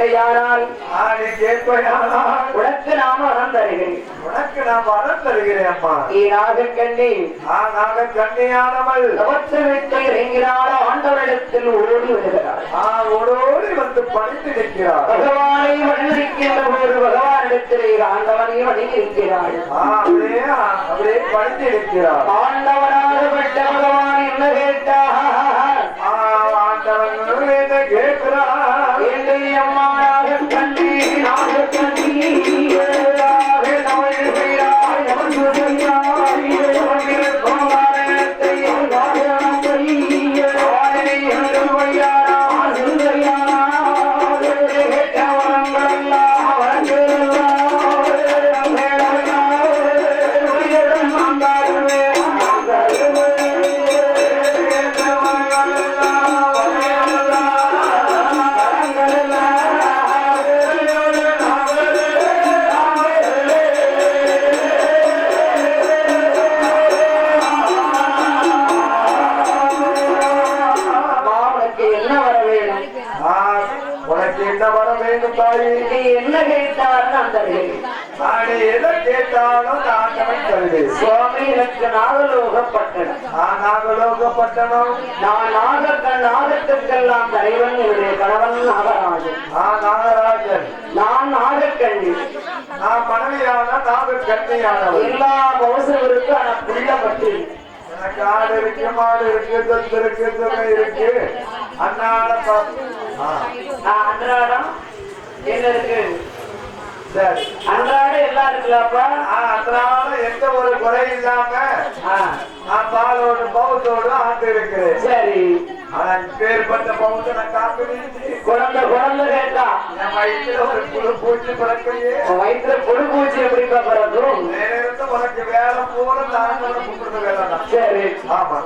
கேட்டையானால் ஆ, நீ கேட்பையானால் உனக்கு நான் வரம் தருகிறேன். உனக்கு நான் வரம் தருகிறேன் அம்மா. ஈராக கண்ணி ஆ, நாங்கள் கண்ணியானவள் விட்டு இறங்கினால ஆண்டவரிடத்தில் ஓடி வருகிறார் ஆ, ஓடோடி வந்து பணித்து நிற்கிறார் பகவானை வணங்கிருக்கின்ற போது பகவானிடத்திலே ஆண்டவனை வணங்கியிருக்கிறாள் ஆ, அப்படியே அப்படியே பணித்து நிற்கிறார் ஆண்டவனாகப்பட்ட பகவான் நீ என்ன கேட்டார்னு அந்த ஆ, நீ எதை கேட்டாலும் நான் ஆண்டவன் தருவேன் சுவாமி எனக்கு நாகலோகப்பட்டனம் ஆ, நாகலோகப்பட்டணம்? நான் நாக நாகத்துக்கெல்லாம் தலைவன் என்னுடைய கணவன் நாகராஜன். ஆ நாகராஜன். நான் நாகக்கண்ணி. நான் மனைவியான நாக கண்ணியானவள் எல்லா அவசரவருக்கும் ஆனா புள்ளப்பட்டு எனக்கு ஆடு இருக்கு மாடு இருக்கு சொத்து இருக்கு துணை இருக்கு. அன்றாடம் என்ன இருக்கு சரி. அன்றாடம் எல்லாம் இருக்குல்லப்பா அதனால எந்த ஒரு குறை இல்லாம பாலோடு பௌத்தோடு ஆண்டு இருக்கிறேன். சரி. ஆனா பேர்பட்ட பௌத்த நான் காப்பிடுச்சு குழந்தை குழந்தை கேட்டா என் வயிற்றுல ஒரு புழு பூச்சி பிறக்கையே வயிற்றுல பொழு பூச்சி எப்படி பிறக்கும்? நேரிருந்து உனக்கு வேலை பூரா நான் கூப்பிடுறது வேலை சரி. ஆமா.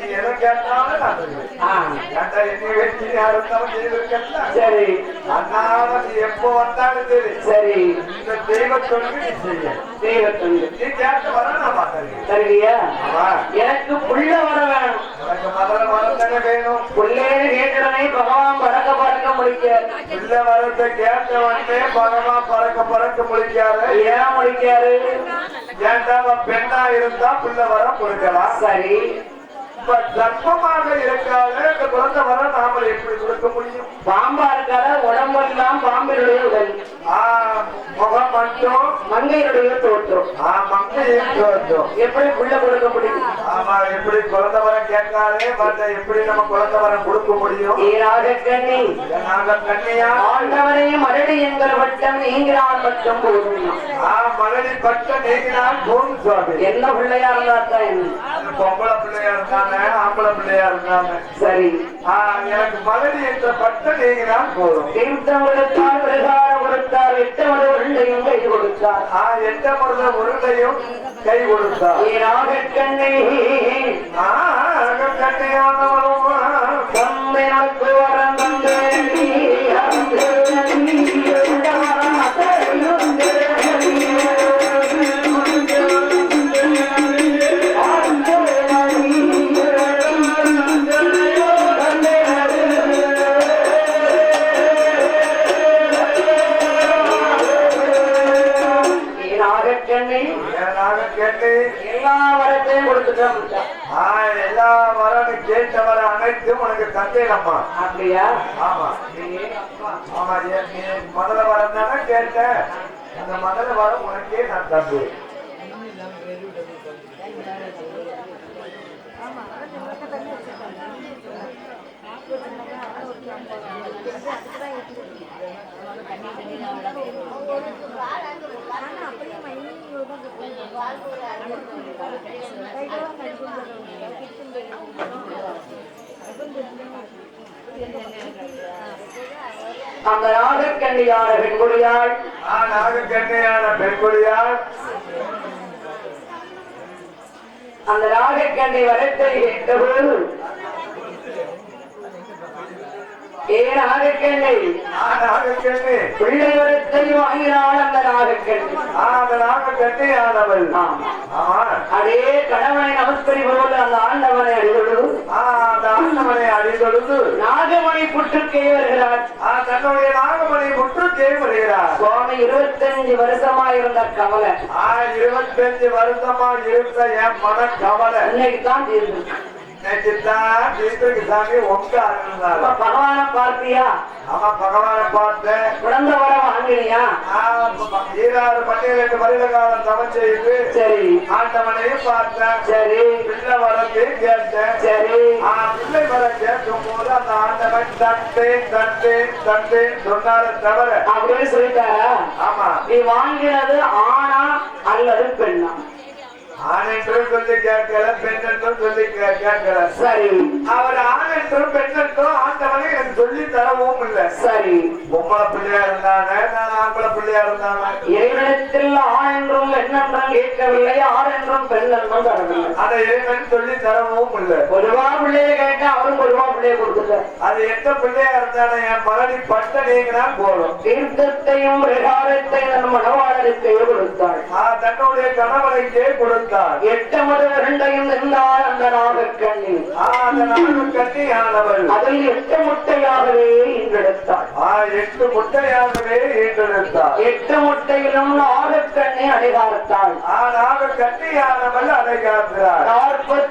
நமக்கு எதை கேட்டாலும் நான் தருவேன் சரி. அதனால நீ எப்போ வந்தாலும் சரி. சரி இந்த தெய்வத்தொழுங்கு நீ செய்ய நீ கேட்டு வர நான் மாட்டேன் சரியா எனக்கு புள்ள வர வேணும். உனக்கு முதல்ல வரத்தானே வேணும் புள்ளேன்னு கேட்கிறனே பகவான் பறக்க பறக்க முடிக்க பிள்ள வரத்தை கேட்ட உடனே பறக்க பறக்க முடிக்காத ஏன் முடிக்காரு ஏன்டா பெண்ணா இருந்தா பிள்ளை வர கொடுக்கலாம் சரி. இப்ப தர்மமாக இருக்காத இந்த குழந்தை வர நாம எப்படி கொடுக்க முடியும்? பாம்பா எப்படி புள்ள கொடுக்க முடியும்? ஆமா எப்படி குழந்தை வரம் கேட்காதே பட் எப்படி நம்ம குழந்தை வரம் கொடுக்க முடியும்? ஈராக கண்ணி. நாங்க கண்ணியா? ஆண்டவனே மரடி எங்கள் வட்டம் நீங்கிறான் மட்டும் போதும். ஆ மலடி பட்ட நீங்கினால் போதும் சுவாமி. என்ன பிள்ளையா இருந்தா தான் என்ன பொம்பளை பிள்ளையா இருந்தாங்க ஆம்பளை பிள்ளையா இருந்தாங்க சரி. ஆ, எனக்கு மலடி என்ற பட்ட நீங்கினால் போதும். தீர்த்தம் பிரகாரம் கொடுத்தார் எட்டமது உள்ளையும் கை கொடுத்தார். ஆ எட்ட முருக உருளையும் கை கொடுத்தார். கண்ணி. நாங்க கேட்டு எல்லா வரத்தையும் கொடுத்துட்டோம். ஆ எல்லா வரணும் கேட்டவர அனைத்தும் உனக்கு தந்தேனம்மா அப்படியா? ஆமா. ஆமா நீ முதல்ல வரம் தானே கேட்ட. அந்த முதல்ல வரம் உனக்கே நான் தந்து அந்த நாகக்கண்ணியான பெண்குடியாள். ஆ நாக கண்ணியான பெண்குடியால் அந்த நாகக்கண்ணி வரத்தை கேட்டபோது ஏ நாகக்கண்ணி ஆ நாக கண்ணி பிள்ளை வரத்தை வாங்கினாள் அந்த நாகக்கண்ணி அந்த நாக கண்ணியானவள் ஆமா. அதே கணவனை நமஸ்கரி போல அந்த ஆண்டவனை அடிதொழு ஆ அந்த ஆண்டவன் அடிதொழுது நாகமணி புற்றுக்கே வருகிறார் தன்னுடைய நாகமணி முற்றுக்கே வருகிறார் சுவாமி இருபத்தஞ்சு வருஷமா இருந்த கவலை இருபத்தஞ்சு வருஷமா இருந்த என் மன கவலை இன்னைக்கு தான் தீர்ந்து பகவான பார்த்தியா? ஆமா பகவானை பார்த்தேன் குழந்தை வர வாங்கினியா? ஆ, ஈராறு பன்னிரண்டு வருட காலம் தவம் செய்து சரி. ஆண்டவனையும் பார்த்தேன் சரி. பிள்ளை வரத்தையும் கேட்டேன் சரி. ஆ, பிள்ளை வர கேட்கும் போது அந்த ஆண்டவன் தட்டேன் தட்டேன் தட்டேன் சொன்னாரே தவிர அப்படின்னு சொல்லிட்டாரா? ஆமா. நீ வாங்கினது ஆணா அல்லது பெண்ணா? ஆண் என்றும் சொல்லி கேட்கல பெண் என்றும் சொல்லி கேட்கல. சரி. அவர் ஆண் என்றும் பெண் என்றும் ஆண்டவனை எனக்கு சொல்லி தரவும் இல்லை. சரி. பொம்பளை பிள்ளையா இருந்தானே நான் ஆம்பளை பிள்ளையா இருந்தானே? இறைவனத்தில் ஆண் என்றும் பெண் என்றும் கேட்கவில்லை ஆண் என்றும் பெண் என்றும் தரவில்லை. அதை இறைவன் சொல்லி தரவும் இல்லை. பொதுவா பிள்ளைய கேட்டா அவரும் பொதுவா பிள்ளைய கொடுத்துட்டார் அது எந்த பிள்ளையா இருந்தானே என் மகனி பட்ட நீங்கினா போதும். தீர்த்தத்தையும் பிரகாரத்தையும் நம் மனவாளருக்கு கொடுத்தாள். ஆ, தன்னுடைய கணவனுக்கே கொடுத்தார் எட்டமது இரண்டையும் நின்றாள் அந்த நாகக்கண்ணி அந்த நாடு கண்ணியானவள் அதில் எட்டு முட்டையாகவே ஈன்றெடுத்தாள். எட்டு முட்டையாகவே ஈன்றெடுத்தார் எட்டு முட்டையிலும் நாகக்கண்ணி அடைகாரத்தாள். ஆனாக கண்ணியானவள் அடைகாக்கிறார் நாற்பத்தொரு நாவிடம் அந்தரம் நாகக்கண்